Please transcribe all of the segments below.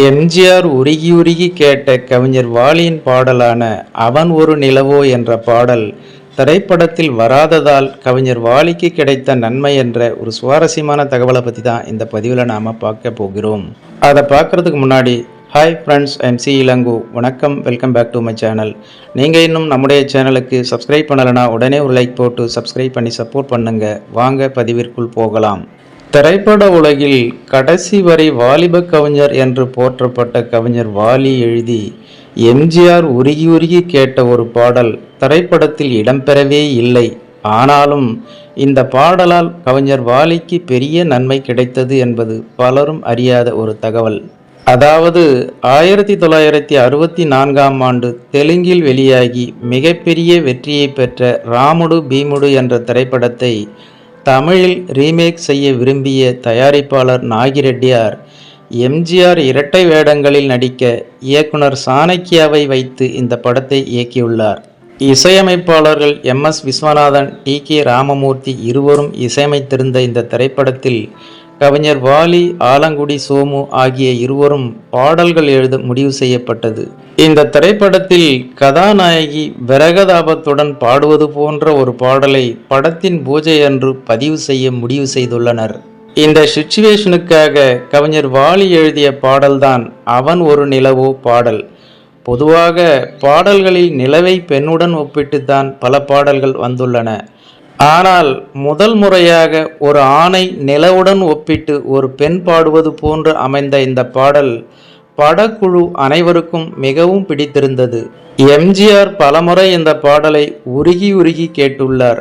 எம்ஜிஆர் உருகி உருகி கேட்ட கவிஞர் வாலியின் பாடலான அவன் ஒரு நிலவோ என்ற பாடல் திரைப்படத்தில் வராததால் கவிஞர் வாலிக்கு கிடைத்த நன்மை என்ற ஒரு சுவாரஸ்யமான தகவலை பற்றி தான் இந்த பதிவில் நாம் பார்க்க போகிறோம். அதை பார்க்குறதுக்கு முன்னாடி hi friends I'm C Elango. வணக்கம் welcome back to my channel நீங்கள் இன்னும் நம்முடைய சேனலுக்கு சப்ஸ்கிரைப் பண்ணலைன்னா உடனே ஒரு லைக் போட்டு சப்ஸ்கிரைப் பண்ணி சப்போர்ட் பண்ணுங்கள் வாங்க பதிவிற்குள் போகலாம். திரைப்பட உலகில் கடைசி வரை வாலிப கவிஞர் என்று போற்றப்பட்ட கவிஞர் வாலி எழுதி எம்ஜிஆர் உருகி உருகி கேட்ட ஒரு பாடல் திரைப்படத்தில் இடம்பெறவே இல்லை. ஆனாலும் இந்த பாடலால் கவிஞர் வாலிக்கு பெரிய நன்மை கிடைத்தது என்பது பலரும் அறியாத ஒரு தகவல். அதாவது ஆயிரத்தி தொள்ளாயிரத்தி அறுபத்தி நான்காம் ஆண்டு தெலுங்கில் வெளியாகி மிகப்பெரிய வெற்றியை பெற்ற ராமுடு பீமுடு என்ற திரைப்படத்தை தமிழில் ரீமேக் செய்ய விரும்பிய தயாரிப்பாளர் நாகிரெட்டியார் எம்ஜிஆர் இரட்டை வேடங்களில் நடிக்க இயக்குனர் சாணக்கியாவை வைத்து இந்த படத்தை இயக்கியுள்ளார். இசையமைப்பாளர்கள் M S Viswanathan T K Ramamoorthy இருவரும் இசையமைத்திருந்த இந்த திரைப்படத்தில் கவிஞர் வாலி ஆலங்குடி சோமு ஆகிய இருவரும் பாடல்கள் எழுத முடிவு செய்யப்பட்டது. இந்த திரைப்படத்தில் கதாநாயகி விரகதாபத்துடன் பாடுவது போன்ற ஒரு பாடலை படத்தின் பூஜை அன்று பதிவு செய்ய முடிவு செய்துள்ளனர். இந்த சுச்சுவேஷனுக்காக கவிஞர் வாலி எழுதிய பாடல்தான் அவன் ஒரு நிலவோ பாடல். பொதுவாக பாடல்களில் நிலவை பெண்ணுடன் ஒப்பிட்டுத்தான் பல பாடல்கள் வந்துள்ளன. ஆனால் முதல் முறையாக ஒரு ஆணை நிலவுடன் ஒப்பிட்டு ஒரு பெண் பாடுவது போன்று அமைந்த இந்த பாடல் படக்குழு அனைவருக்கும் மிகவும் பிடித்திருந்தது. எம்ஜிஆர் பலமுறை இந்த பாடலை உருகி உருகி கேட்டுள்ளார்.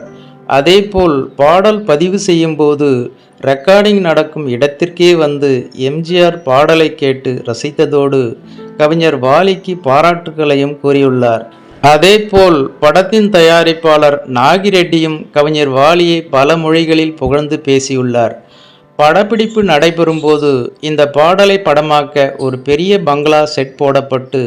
அதேபோல் பாடல் பதிவு செய்யும்போது ரெக்கார்டிங் நடக்கும் இடத்திற்கே வந்து எம்ஜிஆர் பாடலை கேட்டு ரசித்ததோடு கவிஞர் வாலிக்கு பாராட்டுகளையும் கூறியுள்ளார். அதேபோல் படத்தின் தயாரிப்பாளர் நாகிரெட்டியும் கவிஞர் வாலியை பல மொழிகளில் புகழ்ந்து பேசியுள்ளார். படப்பிடிப்பு நடைபெறும்போது இந்த பாடலை படமாக்க ஒரு பெரிய பங்களா செட் போடப்பட்டு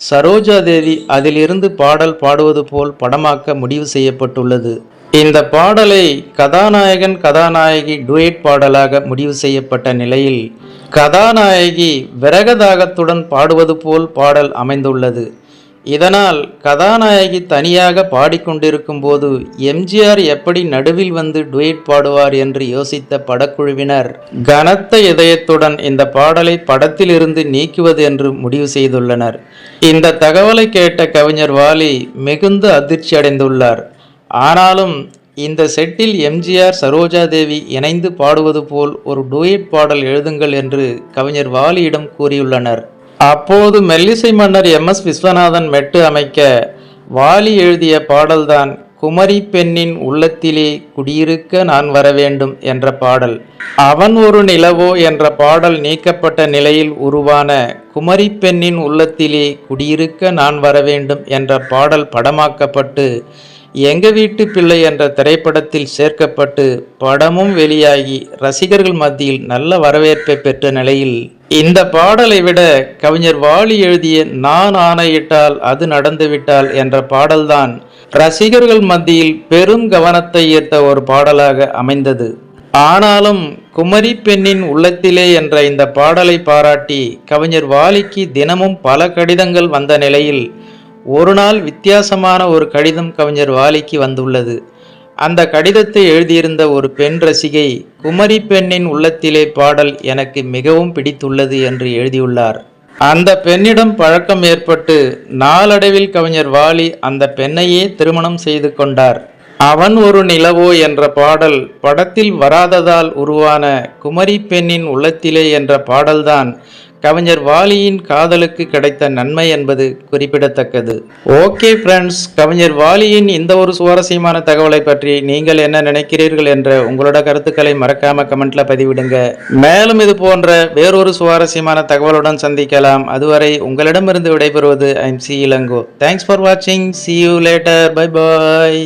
சரோஜா தேவி அதிலிருந்து பாடல் பாடுவது போல் படமாக்க முடிவு செய்யப்பட்டுள்ளது. இந்த பாடலை கதாநாயகன் கதாநாயகி டுயட் பாடலாக முடிவு செய்யப்பட்ட நிலையில் கதாநாயகி விரகதாகத்துடன் பாடுவது போல் பாடல் அமைந்துள்ளது. இதனால் கதாநாயகி தனியாக பாடிக்கொண்டிருக்கும் போது எம்ஜிஆர் எப்படி நடுவில் வந்து டுயட் பாடுவார் என்று யோசித்த படக்குழுவினர் கனத்த இதயத்துடன் இந்த பாடலை படத்திலிருந்து நீக்குவது என்று முடிவு செய்துள்ளனர். இந்த தகவலை கேட்ட கவிஞர் வாலி மிகுந்த அதிர்ச்சி அடைந்துள்ளார். ஆனாலும் இந்த செட்டில் எம்ஜிஆர் சரோஜா தேவி இணைந்து பாடுவது போல் ஒரு டூயட் பாடல் எழுதுங்கள் என்று கவிஞர் வாலியிடம் கூறியுள்ளனர். அப்போது மெல்லிசை மன்னர் எம் எஸ் விஸ்வநாதன் மெட்டு அமைக்க வாலி எழுதிய பாடல்தான் குமரி பெண்ணின் உள்ளத்திலே குடியிருக்க நான் வர வேண்டும் என்ற பாடல். அவன் ஒரு நிலவோ என்ற பாடல் நீக்கப்பட்ட நிலையில் உருவான குமரி பெண்ணின் உள்ளத்திலே குடியிருக்க நான் வர வேண்டும் என்ற பாடல் படமாக்கப்பட்டு எங்க வீட்டு பிள்ளை என்ற திரைப்படத்தில் சேர்க்கப்பட்டு படமும் வெளியாகி ரசிகர்கள் மத்தியில் நல்ல வரவேற்பை பெற்ற நிலையில் இந்த பாடலை விட கவிஞர் வாலி எழுதிய நான் ஆணையிட்டால் அது நடந்துவிட்டால் என்ற பாடல்தான் ரசிகர்கள் மத்தியில் பெரும் கவனத்தை ஈர்த்த ஒரு பாடலாக அமைந்தது. ஆனாலும் குமரி பெண்ணின் உள்ளத்திலே என்ற இந்த பாடலை பாராட்டி கவிஞர் வாலிக்கு தினமும் பல கடிதங்கள் வந்த நிலையில் ஒரு நாள் வித்தியாசமான ஒரு கடிதம் கவிஞர் வாலிக்கு வந்துள்ளது. அந்த கடிதத்தை எழுதியிருந்த ஒரு பெண் ரசிகை குமரி பெண்ணின் உள்ளத்திலே பாடல் எனக்கு மிகவும் பிடித்துள்ளது என்று எழுதியுள்ளார். அந்த பெண்ணிடம் பழக்கம் ஏற்பட்டு நாளடைவில் கவிஞர் வாலி அந்த பெண்ணையே திருமணம் செய்து கொண்டார். அவன் ஒரு நிலவோ என்ற பாடல் படத்தில் வராததால் உருவான குமரி பெண்ணின் உள்ளத்திலே என்ற பாடல்தான் கவிஞர் வாலியின் காதலுக்கு கிடைத்த நன்மை என்பது குறிப்பிடத்தக்கது. ஓகே ஃப்ரெண்ட்ஸ் கவிஞர் வாலியின் இந்த ஒரு சுவாரஸ்யமான தகவலை பற்றி நீங்கள் என்ன நினைக்கிறீர்கள் என்ற உங்களோட கருத்துக்களை மறக்காம கமெண்ட்ல பதிவிடுங்க. மேலும் இது போன்ற வேறொரு சுவாரஸ்யமான தகவலுடன் சந்திக்கலாம். அதுவரை உங்களிடமிருந்து விடைபெறுவது I'm C Elango. Thanks for வாட்சிங் see you later bye bye